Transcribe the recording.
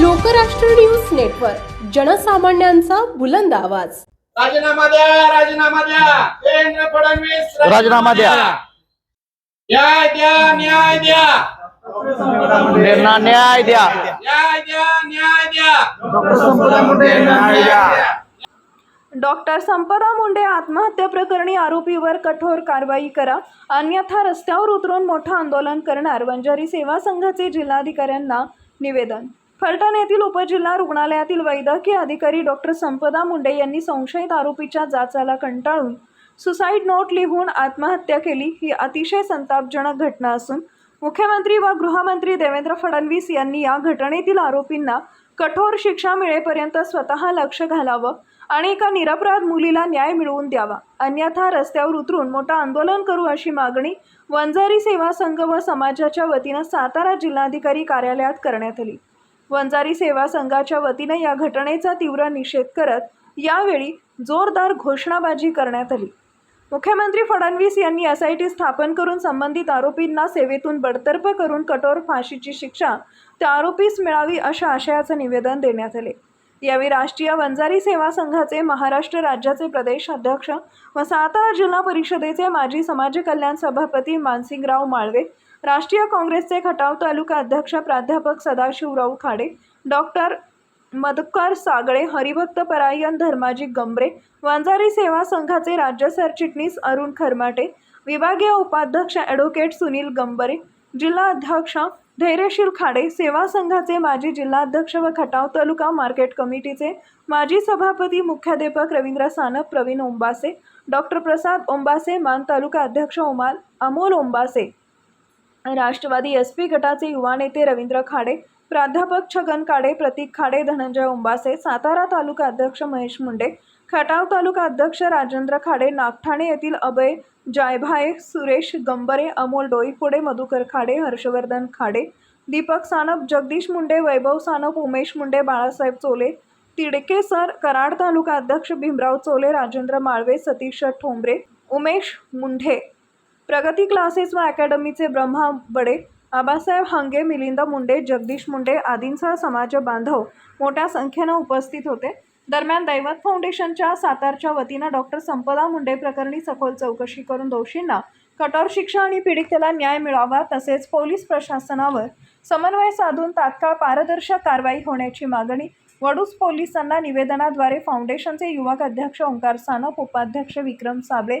Lokrashtra news network जनसामान्यांचा बुलंद आवाज. राजीनामा द्या राजीनामा द्या. देवेंद्र फडणवीस राजीनामा द्या. न्याय द्या न्याय द्या. त्यांना न्याय द्या. न्याय द्या न्याय द्या. डॉक्टर संपदा मुंडे आत्महत्या प्रकरणी आरोपीवर कठोर कारवाई करा. अन्यथा रस्त्यावर उतरून मोठं आंदोलन करणार. वंजारी सेवा संघाचे जिल्हाधिकाऱ्यांना निवेदन. फलटण येथील उपजिल्हा रुग्णालयातील वैद्यकीय अधिकारी डॉक्टर संपदा मुंडे यांनी संशयित आरोपीच्या जाचाला कंटाळून सुसाईड नोट लिहून आत्महत्या केली. ही अतिशय संतापजनक घटना असून मुख्यमंत्री व गृहमंत्री देवेंद्र फडणवीस यांनी या घटनेतील आरोपींना कठोर शिक्षा मिळेपर्यंत स्वतः लक्ष घालावं आणि एका निरपराध मुलीला न्याय मिळवून द्यावा. अन्यथा रस्त्यावर उतरून मोठं आंदोलन करू अशी मागणी वंजारी सेवा संघ व समाजाच्या वतीनं सातारा जिल्हाधिकारी कार्यालयात करण्यात आली. वंजारी सेवा संघाच्या वतीनं या घटनेचा तीव्र निषेध करत यावेळी जोरदार घोषणाबाजी करण्यात आली. मुख्यमंत्री फडणवीस यांनी एस आय टी स्थापन करून संबंधित आरोपींना सेवेतून बडतर्फ करून कठोर फाशीची शिक्षा त्या आरोपीस मिळावी अशा आशयाचं निवेदन देण्यात आले. यावेळी राष्ट्रीय वंजारी सेवा संघाचे महाराष्ट्र राज्याचे प्रदेश अध्यक्ष व सातारा जिल्हा परिषदेचे माजी समाज कल्याण सभापती मानसिंगराव माळवे राष्ट्रीय काँग्रेसचे खटाव तालुका अध्यक्ष प्राध्यापक सदाशिवराव खाडे डॉक्टर मधुकर सागळे हरिभक्त परायण धर्माजी गंबरे वंजारी सेवा संघाचे राज्य सरचिटणीस अरुण खरमाटे विभागीय उपाध्यक्ष ॲडव्होकेट सुनील गंबरे जिल्हा अध्यक्ष धैर्यशील खाडे सेवा संघाचे माजी जिल्हाध्यक्ष व खटाव तालुका मार्केट कमिटीचे माजी सभापती मुख्याध्यापक रवींद्र सानप प्रवीण ओंबासे डॉक्टर प्रसाद ओंबासे मान तालुका अध्यक्ष ओमाल अमोल ओंबासे राष्ट्रवादी एस पी गटाचे युवा नेते रवींद्र खाडे प्राध्यापक छगन काडे प्रतीक खाडे धनंजय उंबासे सातारा तालुका अध्यक्ष महेश मुंडे खटाव तालुका अध्यक्ष राजेंद्र खाडे नागठाणे येथील अभय जायभाये सुरेश गंबरे अमोल डोईफोडे मधुकर खाडे हर्षवर्धन खाडे दीपक सानप जगदीश मुंडे वैभव सानप उमेश मुंडे बाळासाहेब चोले तिडके सर कराड तालुका अध्यक्ष भीमराव चोले राजेंद्र माळवे सतीश ठोंबरे उमेश मुंढे प्रगती क्लासेस व अकॅडमीचे ब्रह्मा बडे आबासाहेब हांगे मिलिंद मुंडे जगदीश मुंडे आदींसह समाज बांधव मोठ्या संख्येनं उपस्थित होते. दरम्यान दैवत फाउंडेशनच्या सातारच्या वतीनं डॉक्टर संपदा मुंडे प्रकरणी सखोल चौकशी करून दोषींना कठोर शिक्षा आणि पीडितेला न्याय मिळावा तसेच पोलीस प्रशासनावर समन्वय साधून तात्काळ पारदर्शक कारवाई होण्याची मागणी वडूस पोलिसांना निवेदनाद्वारे फाउंडेशनचे युवक अध्यक्ष ओंकार सानप उपाध्यक्ष विक्रम साबळे